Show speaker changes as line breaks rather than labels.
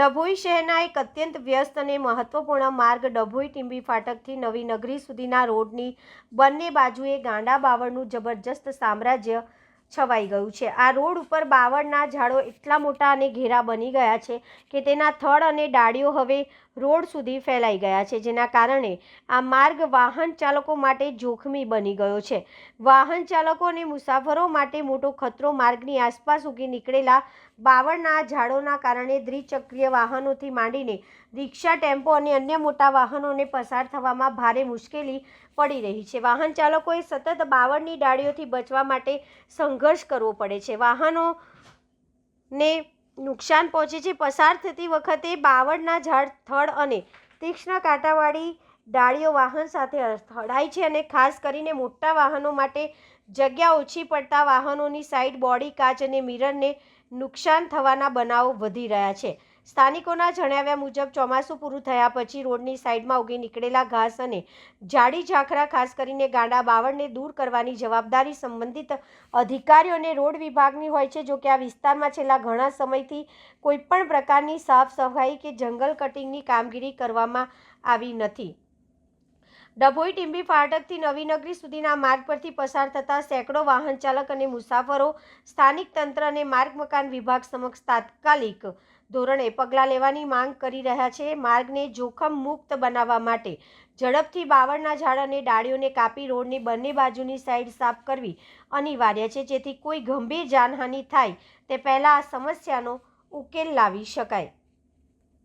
ડભોઈ શહેરના એક અત્યંત વ્યસ્ત અને મહત્વપૂર્ણ માર્ગ ડભોઈ ટીંબી ફાટકથી નવી નગરી સુધીના રોડની બંને બાજુએ ગાંડા બાવળનું જબરજસ્ત સામ્રાજ્ય છવાઈ ગયું છે. આ રોડ ઉપર બાવળના ઝાડો એટલા મોટા અને ઘેરા બની ગયા છે કે તેના થડ અને ડાળીઓ હવે રોડ સુધી ફેલાઈ ગયા છે, જેના કારણે આ માર્ગ વાહન ચાલકો માટે જોખમી બની ગયો છે. વાહન ચાલકો અને મુસાફરો માટે મોટો ખતરો માર્ગની આસપાસ ઉગી નીકળેલા બાવળના ઝાડોના કારણે દ્વિચક્રીય વાહનોથી માંડીને રિક્ષા, ટેમ્પો અને અન્ય મોટા વાહનોને પસાર થવામાં ભારે મુશ્કેલી પડી રહી છે. વાહન ચાલકોએ સતત બાવળની ડાળીઓથી બચવા માટે સંઘર્ષ કરવો પડે છે. વાહનોને નુકસાન પહોંચે છે. પસાર થતી વખતે બાવળના ઝાડ, થડ અને તીક્ષ્ણ કાંટાવાળી ડાળીઓ વાહન સાથે અથડાય છે અને ખાસ કરીને મોટા વાહનો માટે જગ્યા ઓછી પડતા વાહનોની સાઈડ બોડી, કાચ અને મિરરને નુકસાન થવાના બનાવો વધી રહ્યા છે. સ્થાનિકોના જણાવ્યા મુજબ ચોમાસું પૂરું થયા પછી રોડની સાઈડમાં ઉગી નીકળેલા ઘાસ અને જાડી ઝાંખરા, ખાસ કરીને ગાંડા બાવળને દૂર કરવાની જવાબદારી સંબંધિત અધિકારીઓ અને રોડ વિભાગની હોય છે. જો કે આ વિસ્તારમાં છેલ્લા ઘણા સમયથી કોઈપણ પ્રકારની સાફ સફાઈ કે જંગલ કટિંગની કામગીરી કરવામાં આવી નથી. ડભોઈ ટીંબી ફાટકથી નવીનગરી સુધીના માર્ગ પરથી પસાર થતા સેંકડો વાહન ચાલક અને મુસાફરો સ્થાનિક તંત્ર અને માર્ગ મકાન વિભાગ સમક્ષ તાત્કાલિક ધોરણે પગલાં લેવાની માંગ કરી રહ્યા છે. માર્ગને જોખમ મુક્ત બનાવવા માટે ઝડપથી બાવળના ઝાડ અને ડાળીઓને કાપી રોડની બંને બાજુની સાઈડ સાફ કરવી અનિવાર્ય છે. જેથી કોઈ ગંભીર જાનહાનિ થાય તે પહેલાં આ સમસ્યાનો ઉકેલ લાવી શકાય.